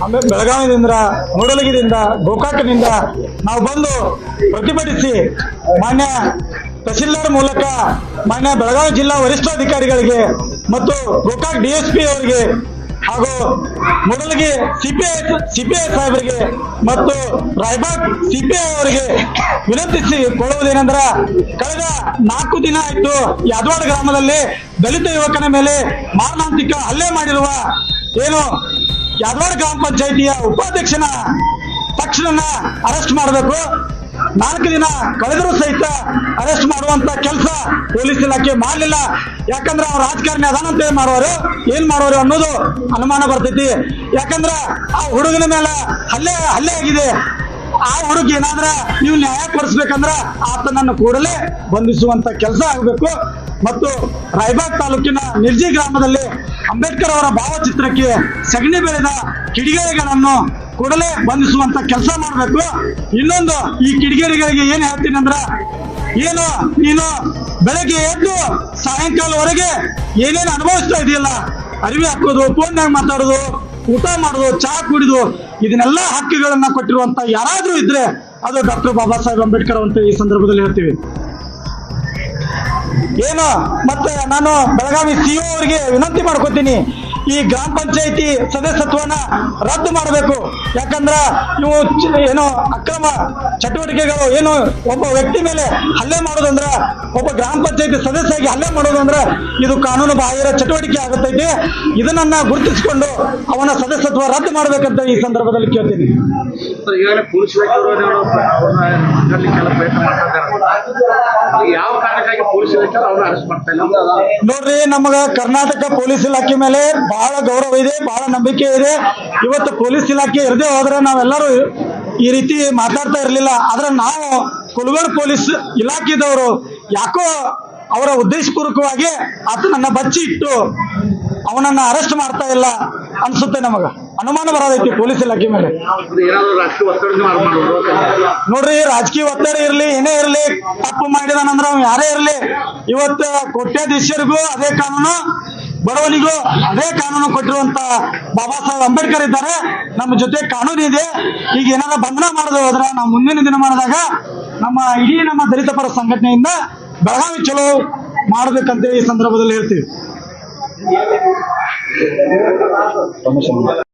ಆಮೇಲೆ ಬೆಳಗಾವಿದಿಂದ ಮೂಡಲಗಿದಿಂದ ಗೋಕಾಕದಿಂದ ನಾವು ಬಂದು ಪ್ರತಿಭಟಿಸಿ ಮಾನ್ಯ ತಹಶೀಲ್ದಾರ್ ಮೂಲಕ ಮಾನ್ಯ ಬೆಳಗಾವಿ ಜಿಲ್ಲಾ ವರಿಷ್ಠಾಧಿಕಾರಿಗಳಿಗೆ ಮತ್ತು ಗೋಕಾಕ್ ಡಿ ಎಸ್ ಪಿ ಅವರಿಗೆ ಹಾಗೂ ಮೂಡಲಗಿ ಸಿಪಿಐ ಸಿಪಿಐ ಸಾಹೇಬರಿಗೆ ಮತ್ತು ರಾಯಬಾಗ್ ಸಿಪಿಐ ಅವರಿಗೆ ವಿನಂತಿಸಿ ಕೊಡುವುದೇನೆಂದ್ರೆ ಕಳೆದ ನಾಲ್ಕು ದಿನ ಆಯಿತು ಯಾದವಾಡ ಗ್ರಾಮದಲ್ಲಿ ದಲಿತ ಯುವಕನ ಮೇಲೆ ಮಾರಣಾಂತಿಕ ಹಲ್ಲೆ ಮಾಡಿರುವ ಏನು ಯಾದವಾಡ ಗ್ರಾಮ ಪಂಚಾಯಿತಿಯ ಉಪಾಧ್ಯಕ್ಷನ ತಕ್ಷಣ ಅರೆಸ್ಟ್ ಮಾಡಬೇಕು. ನಾಲ್ಕು ದಿನ ಕಳೆದರೂ ಸಹಿತ ಅರೆಸ್ಟ್ ಮಾಡುವಂತ ಕೆಲಸ ಪೊಲೀಸ್ ಇಲಾಖೆ ಮಾಡಲಿಲ್ಲ. ಯಾಕಂದ್ರೆ ಅವ್ರ ರಾಜಕಾರಣಿ ಅದಾನಂತ ಏನ್ ಮಾಡೋರು ಏನ್ ಮಾಡೋರು ಅನ್ನೋದು ಅನುಮಾನ ಬರ್ತೈತಿ. ಯಾಕಂದ್ರ ಆ ಹುಡುಗನ ಮೇಲೆ ಹಲ್ಲೆ ಹಲ್ಲೆ ಆಗಿದೆ. ಆ ಹುಡುಗ ಏನಾದ್ರ ನೀವು ನ್ಯಾಯ ಕೊಡಿಸ್ಬೇಕಂದ್ರ ಆತನನ್ನು ಕೂಡಲೇ ಬಂಧಿಸುವಂತ ಕೆಲಸ ಆಗಬೇಕು. ಮತ್ತು ರಾಯಬಾಗ್ ತಾಲೂಕಿನ ನಿರ್ಜಿ ಗ್ರಾಮದಲ್ಲಿ ಅಂಬೇಡ್ಕರ್ ಅವರ ಭಾವಚಿತ್ರಕ್ಕೆ ಸಗಣಿ ಬೆಳೆದ ಕಿಡಿಗೇರಿಗಳನ್ನು ಕೂಡಲೇ ಬಂಧಿಸುವಂತ ಕೆಲಸ ಮಾಡಬೇಕು. ಇನ್ನೊಂದು ಈ ಕಿಡಿಗೇರಿಗಳಿಗೆ ಏನ್ ಹೇಳ್ತೀನಿ ಅಂದ್ರ, ಏನು ನೀನು ಬೆಳಗ್ಗೆ ಎದ್ದು ಸಾಯಂಕಾಲವರೆಗೆ ಏನೇನು ಅನುಭವಿಸ್ತಾ ಇದೆಯಲ್ಲ, ಅರಿವಿ ಹಾಕೋದು ಫೋನ್ನಾಗ ಮಾತಾಡೋದು, ಊಟ ಮಾಡೋದು ಚಹಾ ಕುಡಿದು ಇದನ್ನೆಲ್ಲ ಹಕ್ಕುಗಳನ್ನ ಕೊಟ್ಟಿರುವಂತ ಯಾರಾದ್ರೂ ಇದ್ರೆ ಅದು ಡಾಕ್ಟರ್ ಬಾಬಾ ಸಾಹೇಬ್ ಅಂಬೇಡ್ಕರ್ ಅಂತ ಈ ಸಂದರ್ಭದಲ್ಲಿ ಹೇಳ್ತೀವಿ. ಏನು? ಮತ್ತೆ ನಾನು ಬೆಳಗಾವಿ ಸಿಇಒ ಅವರಿಗೆ ವಿನಂತಿ ಮಾಡ್ಕೊತೀನಿ. ಈ ಗ್ರಾಮ ಪಂಚಾಯಿತಿ ಸದಸ್ಯತ್ವನ ರದ್ದು ಮಾಡಬೇಕು. ಯಾಕಂದ್ರ ಇವು ಏನು ಅಕ್ರಮ ಚಟುವಟಿಕೆಗಳು, ಏನು ಒಬ್ಬ ವ್ಯಕ್ತಿ ಮೇಲೆ ಹಲ್ಲೆ ಮಾಡೋದಂದ್ರ, ಒಬ್ಬ ಗ್ರಾಮ ಪಂಚಾಯಿತಿ ಸದಸ್ಯಾಗಿ ಹಲ್ಲೆ ಮಾಡೋದಂದ್ರ ಇದು ಕಾನೂನು ಬಾಹಿರ ಚಟುವಟಿಕೆ ಆಗುತ್ತೈತಿ ಇದನ್ನ ಗುರುತಿಸಿಕೊಂಡು ಅವನ ಸದಸ್ಯತ್ವ ರದ್ದು ಮಾಡ್ಬೇಕಂತ ಈ ಸಂದರ್ಭದಲ್ಲಿ ಕೇಳ್ತೀನಿ. ಯಾವ ಕಾರಣಕ್ಕಾಗಿ ಪೊಲೀಸ್ ಇಲಾಖೆ ಅವ್ರನ್ನ ಅರೆಸ್ಟ್ ಮಾಡ್ತಾ ಇಲ್ಲ. ನೋಡ್ರಿ ನಮಗ ಕರ್ನಾಟಕ ಪೊಲೀಸ್ ಇಲಾಖೆ ಮೇಲೆ ಬಹಳ ಗೌರವ ಇದೆ ಬಹಳ ನಂಬಿಕೆ ಇದೆ. ಇವತ್ತು ಪೊಲೀಸ್ ಇಲಾಖೆ ಇರದೇ ಹೋದ್ರೆ ನಾವೆಲ್ಲರೂ ಈ ರೀತಿ ಮಾತಾಡ್ತಾ ಇರಲಿಲ್ಲ. ಆದ್ರೆ ನಾವು ಕುಲಗಡ್ ಪೊಲೀಸ್ ಇಲಾಖೆದವರು ಯಾಕೋ ಅವರ ಉದ್ದೇಶಪೂರ್ವಕವಾಗಿ ಆತನನ್ನ ಬಚ್ಚಿ ಇಟ್ಟು ಅವನನ್ನ ಅರೆಸ್ಟ್ ಮಾಡ್ತಾ ಇಲ್ಲ ಅನ್ಸುತ್ತೆ ನಮಗ. ಅನುಮಾನ ಬರೋದೈತಿ ಪೊಲೀಸ್ ಇಲಾಖೆ ಮೇಲೆ. ನೋಡ್ರಿ, ರಾಜಕೀಯ ಒತ್ತಡ ಇರ್ಲಿ, ಏನೇ ಇರ್ಲಿ, ತಪ್ಪು ಮಾಡಿದಾನಂದ್ರ ಅವ್ ಯಾರೇ ಇರ್ಲಿ, ಇವತ್ತ ಕೋಟ್ಯಾಧೀಶರಿಗೂ ಅದೇ ಕಾನೂನು, ಬಡವನಿಗೂ ಅದೇ ಕಾನೂನು ಕೊಟ್ಟಿರುವಂತ ಬಾಬಾ ಸಾಹೇಬ್ ಅಂಬೇಡ್ಕರ್ ಇದ್ದಾರೆ. ನಮ್ಮ ಜೊತೆ ಕಾನೂನು ಇದೆ. ಈಗ ಏನಾರ ಬಂಧನ ಮಾಡದೆ ಹೋದ್ರೆ ನಾವು ಮುಂದಿನ ದಿನ ಮಾಡಿದಾಗ ನಮ್ಮ ಇಡೀ ನಮ್ಮ ದಲಿತ ಪರ ಸಂಘಟನೆಯಿಂದ ಬೆಳಗಾವಿ ಚಲೋ ಮಾಡ್ಬೇಕಂತ ಈ ಸಂದರ್ಭದಲ್ಲಿ ಹೇಳ್ತೀವಿ.